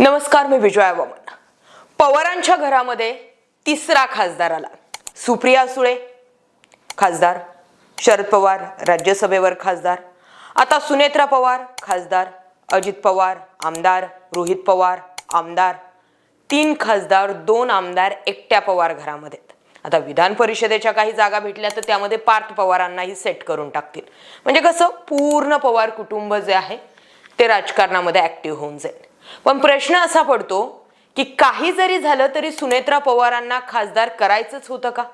नमस्कार मी विजया वामन. पवारांच्या घरामध्ये तिसरा खासदार आला. सुप्रिया सुळे खासदार. शरद पवार राज्यसभेवर खासदार. आता सुनेत्रा पवार खासदार. अजित पवार आमदार. रोहित पवार आमदार. तीन खासदार दोन आमदार एकट्या पवार घरामध्ये आहेत. आता विधान परिषदेच्या काही जागा भेटल्या तर त्यामध्ये पार्थ पवारांनाही सेट करून टाकतील. म्हणजे कसं पूर्ण पवार कुटुंब जे आहे ते राजकारणामध्ये ॲक्टिव्ह होऊन जाईल. पण प्रश्न असा पडतो की काही जरी झालं तरी सुनेत्रा पवारांना खासदार करायचंच होतं का?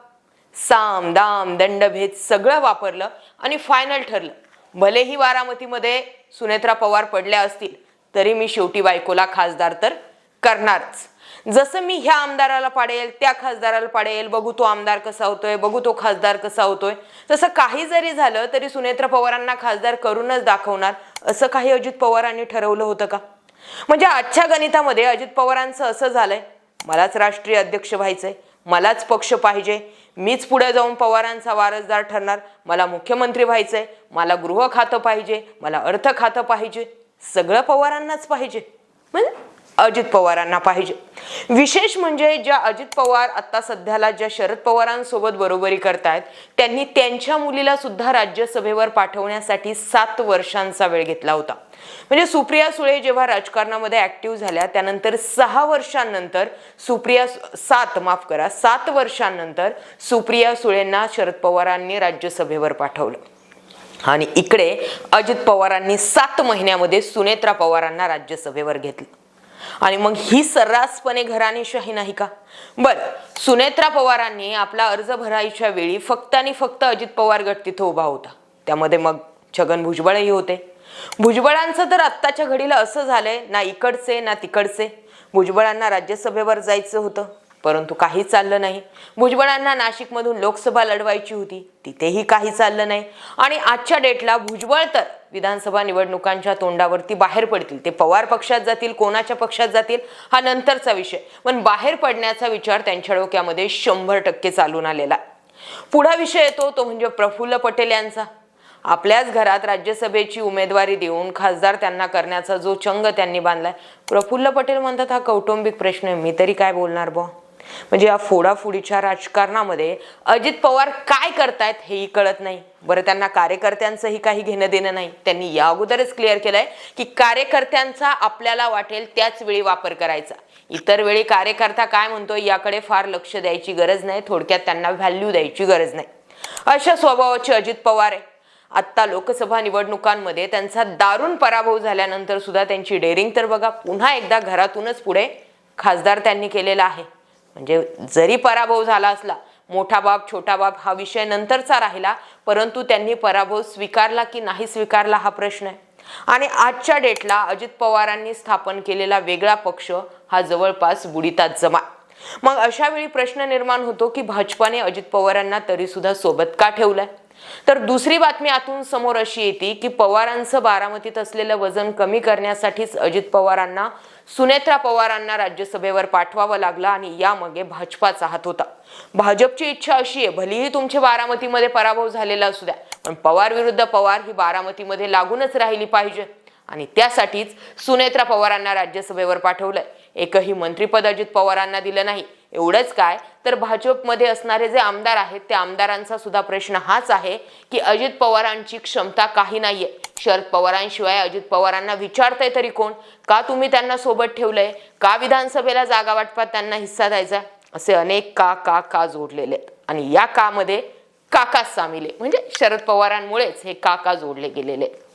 साम दाम दंडभेद सगळं वापरलं आणि फायनल ठरलं. भलेही बारामतीमध्ये सुनेत्रा पवार पडल्या असतील तरी मी शेवटी बायकोला खासदार तर करणारच. जसं मी ह्या आमदाराला पाडेल त्या खासदाराला पाडेल बघू तो आमदार कसा होतोय बघू तो खासदार कसा होतोय. तसं काही जरी झालं तरी सुनेत्रा पवारांना खासदार करूनच दाखवणार असं काही अजित पवारांनी ठरवलं होतं का? म्हणजे आजच्या गणितामध्ये अजित पवारांचं असं झालंय मलाच राष्ट्रीय अध्यक्ष व्हायचंय मलाच पक्ष पाहिजे मीच पुढे जाऊन पवारांचा वारसदार ठरणार मला मुख्यमंत्री व्हायचंय मला गृह खातं पाहिजे मला अर्थ खातं पाहिजे सगळं पवारांनाच पाहिजे. म्हणजे अजित पवारांना पाहिजे. विशेष म्हणजे ज्या अजित पवार आता सध्याला ज्या शरद पवारांसोबत बरोबरी करतायत त्यांनी त्यांच्या मुलीला सुद्धा राज्यसभेवर पाठवण्यासाठी सात वर्षांचा वेळ घेतला होता. म्हणजे सुप्रिया सुळे जेव्हा राजकारणामध्ये ऍक्टिव्ह झाल्या त्यानंतर सहा वर्षांनंतर सुप्रिया सात माफ करा सात वर्षांनंतर सुप्रिया सुळेंना शरद पवारांनी राज्यसभेवर पाठवलं. आणि इकडे अजित पवारांनी सात महिन्यामध्ये सुनेत्रा पवारांना राज्यसभेवर घेतलं. आणि मग ही सर्रासपणे घराणेशाही नाही का? बर सुनेत्रा पवारांनी आपला अर्ज भरायच्या वेळी फक्त आणि फक्त अजित पवार गट तिथं उभा होता. त्यामध्ये मग छगन भुजबळही होते. भुजबळांचं तर आत्ताच्या घडीला असं झालंय ना इकडचे ना तिकडचे. भुजबळांना राज्यसभेवर जायचं होतं परंतु काही चाललं नाही. भुजबळांना नाशिकमधून लोकसभा लढवायची होती तिथेही काही चाललं नाही. आणि आजच्या डेटला भुजबळ तर विधानसभा निवडणुकांच्या तोंडावरती बाहेर पडतील. ते पवार पक्षात जातील कोणाच्या पक्षात जातील हा नंतरचा विषय. पण बाहेर पडण्याचा विचार त्यांच्या डोक्यामध्ये शंभर टक्के चालून आलेला. पुढा विषय येतो तो म्हणजे प्रफुल्ल पटेल यांचा. आपल्याच घरात राज्यसभेची उमेदवारी देऊन खासदार त्यांना करण्याचा जो चंग त्यांनी बांधलाय. प्रफुल्ल पटेल म्हणतात हा कौटुंबिक प्रश्न आहे. मी तरी काय बोलणार बुवा? म्हणजे या फोडाफोडीच्या राजकारणामध्ये अजित पवार काय करतायत हेही कळत नाही. बरं त्यांना कार्यकर्त्यांचंही काही घेणं देणं नाही. त्यांनी या अगोदरच क्लिअर केलंय की कार्यकर्त्यांचा आपल्याला वाटेल त्याच वेळी वापर करायचा. इतर वेळी कार्यकर्ता काय म्हणतोय याकडे फार लक्ष द्यायची गरज नाही. थोडक्यात त्यांना व्हॅल्यू द्यायची गरज नाही. अशा स्वभावाचे अजित पवार आहे. आत्ता लोकसभा निवडणुकांमध्ये त्यांचा दारुण पराभव झाल्यानंतर सुद्धा त्यांची डेअरिंग तर बघा पुन्हा एकदा घरातूनच पुढे खासदार त्यांनी केलेला आहे. म्हणजे जरी पराभव झाला असला मोठा बाप छोटा बाप हा विषय नंतरचा राहिला परंतु त्यांनी पराभव स्वीकारला की नाही स्वीकारला हा प्रश्न आहे. आणि आजच्या डेटला अजित पवारांनी स्थापन केलेला वेगळा पक्ष हा जवळपास बुडीतात जमा. मग अशा वेळी प्रश्न निर्माण होतो की भाजपाने अजित पवारांना तरी सुद्धा सोबत का ठेवलंय? तर दुसरी बातमी आतून समोर अशी येते की पवारांचं बारामतीत असलेलं वजन कमी करण्यासाठीच अजित पवारांना सुनेत्रा पवारांना राज्यसभेवर पाठवावं लागलं आणि यामागे भाजपाचा हात होता. भाजपची इच्छा अशी आहे भलीही तुमचे बारामतीमध्ये पराभव झालेला असू द्या पण पवार विरुद्ध पवार ही बारामतीमध्ये लागूनच राहिली पाहिजे. आणि त्यासाठीच सुनेत्रा पवारांना राज्यसभेवर पाठवलंय. एकही मंत्रिपद अजित पवारांना दिलं नाही. एवढंच काय? तर भाजपमध्ये असणारे जे आमदार आहेत त्या आमदारांचा सुद्धा प्रश्न हाच आहे की अजित पवारांची क्षमता काही नाहीये. शरद पवारांशिवाय अजित पवारांना विचारताय तरी कोण? का तुम्ही त्यांना सोबत ठेवलंय? का विधानसभेला जागा वाटपात त्यांना हिस्सा द्यायचा? असे अनेक का का का जोडलेले. आहेत आणि या कामध्ये काका सामील आहे. म्हणजे शरद पवारांमुळेच हे काका जोडले गेलेले. आहेत.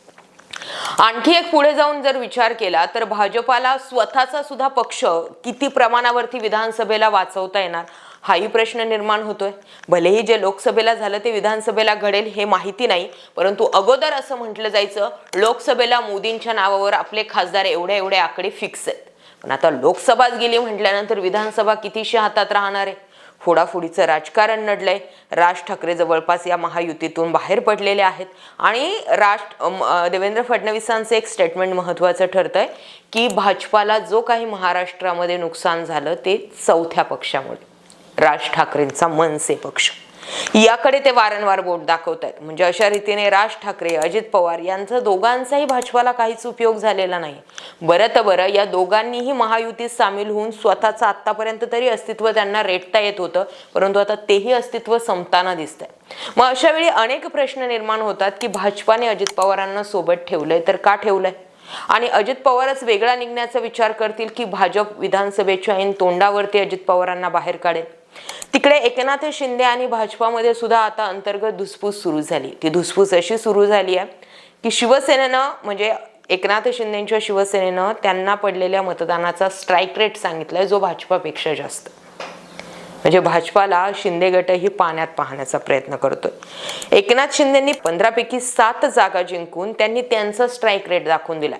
आणखी एक पुढे जाऊन जर विचार केला तर भाजपाला स्वतःचा सुद्धा पक्ष किती प्रमाणावरती विधानसभेला वाचवता येणार हाही प्रश्न निर्माण होतोय. भलेही जे लोकसभेला झालं ते विधानसभेला घडेल हे माहिती नाही परंतु अगोदर असं म्हटलं जायचं लोकसभेला मोदींच्या नावावर आपले खासदार एवढे एवढे आकडे फिक्स आहेत. पण आता लोकसभाच गेली म्हटल्यानंतर विधानसभा कितीशी हातात राहणार आहे? फोडाफोडीचं राजकारण नडलंय. राज ठाकरे जवळपास या महायुतीतून बाहेर पडलेले आहेत. आणि राज देवेंद्र फडणवीसांचं एक स्टेटमेंट महत्त्वाचं ठरतंय की भाजपाला जो काही महाराष्ट्रामध्ये नुकसान झालं ते चौथ्या पक्षामुळे. राज ठाकरेंचा मनसे पक्ष. याकडे ते वारंवार बोट दाखवत आहेत. म्हणजे अशा रीतीने राज ठाकरे अजित पवार यांचा दोघांचाही भाजपाला काहीच उपयोग झालेला नाही. बरं तर बरं या दोघांनीही महायुतीत सामील होऊन स्वतःचं आत्तापर्यंत तरी अस्तित्व त्यांना रेटता येत होतं. परंतु आता तेही अस्तित्व संपताना दिसतंय. मग अशा वेळी अनेक प्रश्न निर्माण होतात की भाजपाने अजित पवारांना सोबत ठेवलंय तर का ठेवलंय? आणि अजित पवारच वेगळा निघण्याचा विचार करतील की भाजप विधानसभेच्या ऐन तोंडावरती अजित पवारांना बाहेर काढेल? तिकडे एकनाथ शिंदे आणि भाजपामध्ये सुद्धा आता अंतर्गत धुसफूस सुरू झाली. ती धुसफूस अशी सुरू झाली आहे की शिवसेनेनं म्हणजे एकनाथ शिंदेच्या शिवसेनेनं त्यांना पडलेल्या मतदानाचा स्ट्राईक रेट सांगितलाय जो भाजपापेक्षा जास्त. म्हणजे भाजपाला शिंदे गटही पाण्यात पाहण्याचा प्रयत्न करतोय. एकनाथ शिंदेनी पंधरापैकी सात जागा जिंकून त्यांनी त्यांचा स्ट्राईक रेट दाखवून दिलाय.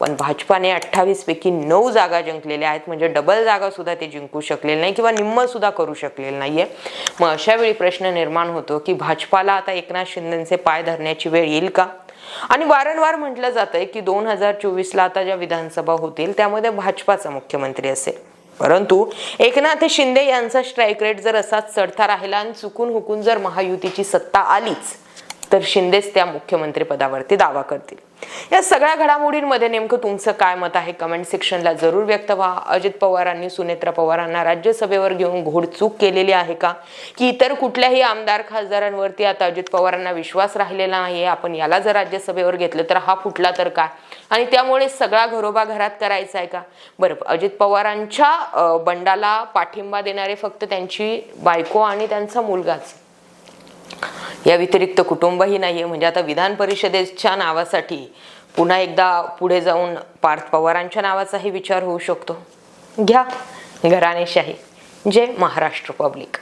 पण भाजपाने अठ्ठावीस पैकी नऊ जागा जिंकलेल्या आहेत. म्हणजे डबल जागा सुद्धा ते जिंकू शकलेले नाही किंवा निम्म सुद्धा करू शकलेलं नाहीये. मग अशा वेळी प्रश्न निर्माण होतो की भाजपाला आता एकनाथ शिंदेचे पाय धरण्याची वेळ येईल का? आणि वारंवार म्हटलं जातंय की दोन हजार चोवीसला आता ज्या विधानसभा होतील त्यामध्ये भाजपाचा मुख्यमंत्री असेल. परंतु एकनाथ शिंदे यांचा स्ट्राईक रेट जर असाच चढता राहिला आणि चुकून हुकून जर महायुतीची सत्ता आलीच तर शिंदेच त्या मुख्यमंत्रीपदावरती दावा करतील. या सगळ्या घडामोडींमध्ये नेमकं तुमचं काय मत आहे? कमेंट सेक्शनला जरूर व्यक्त व्हा. अजित पवारांनी सुनेत्रा पवारांना राज्यसभेवर घेऊन घोडचूक केलेली आहे का? की इतर कुठल्याही आमदार खासदारांवरती आता अजित पवारांना विश्वास राहिलेला नाही आपण याला जर राज्यसभेवर घेतलं तर हा फुटला तर काय? आणि त्यामुळे सगळा घरोबा घरात करायचा आहे का? बरं अजित पवारांच्या बंडाला पाठिंबा देणारे फक्त त्यांची बायको आणि त्यांचा मुलगाच. या व्यतिरिक्त कुटुंबही नाही आहे म्हणजे आता विधान परिषदेच्या नावासाठी पुन्हा एकदा पुढे जाऊन पार्थ पवारांच्या नावाचाही विचार होऊ शकतो. घ्या. घराणेशाही. जय महाराष्ट्र पब्लिक.